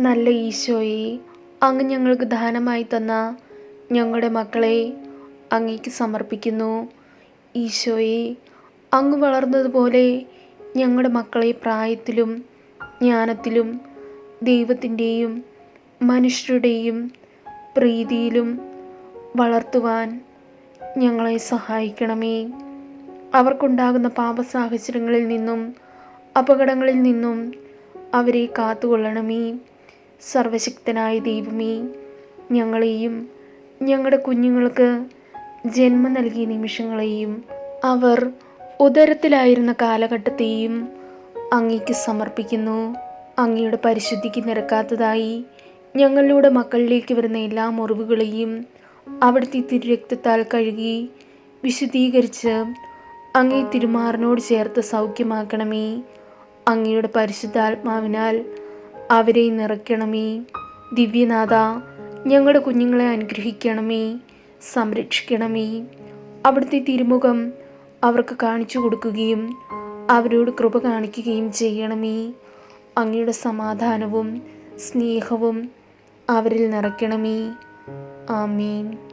നല്ല ഈശോയെ അങ്ങ് ഞങ്ങൾക്ക് ദാനമായി തന്ന ഞങ്ങളുടെ മക്കളെ അങ്ങേക്ക് സമർപ്പിക്കുന്നു. ഈശോയെ അങ്ങ് വളർന്നതുപോലെ ഞങ്ങളുടെ മക്കളെ പ്രായത്തിലും ജ്ഞാനത്തിലും ദൈവത്തിന്റെയും മനുഷ്യരുടെയും പ്രീതിയിലും വളർത്തുവാൻ ഞങ്ങളെ സഹായിക്കണമേ. അവർക്കുണ്ടാകുന്ന പാപ സാഹചര്യങ്ങളിൽ നിന്നും അപകടങ്ങളിൽ നിന്നും അവരെ കാത്തുകൊള്ളണമേ. സർവശക്തനായ ദൈവമേ ഞങ്ങളെയും ഞങ്ങളുടെ കുഞ്ഞുങ്ങൾക്ക് ജന്മം നൽകിയ നിമിഷങ്ങളെയും അവർ ഉദരത്തിലായിരുന്ന കാലഘട്ടത്തെയും അങ്ങേക്ക് സമർപ്പിക്കുന്നു. അങ്ങയുടെ പരിശുദ്ധിക്ക് നിരക്കാത്തതായി ഞങ്ങളിലൂടെ മക്കളിലേക്ക് വരുന്ന എല്ലാ മുറിവുകളെയും അവിടുത്തെ തിരുരക്തത്താൽ കഴുകി വിശുദ്ധീകരിച്ച് അങ്ങേ തിരുമാറിനോട് ചേർത്ത് സൗഖ്യമാക്കണമേ. അങ്ങയുടെ പരിശുദ്ധാത്മാവിനാൽ അവരെ നിറയ്ക്കണമേ. ദിവ്യനാഥ ഞങ്ങളുടെ കുഞ്ഞുങ്ങളെ അനുഗ്രഹിക്കണമേ. സംരക്ഷിക്കണമേ. അവിടുത്തെ തിരുമുഖം അവർക്ക് കാണിച്ചു കൊടുക്കുകയും അവരോട് കൃപ കാണിക്കുകയും ചെയ്യണമേ. അങ്ങയുടെ സമാധാനവും സ്നേഹവും അവരിൽ നിറയ്ക്കണമേ. ആമീൻ.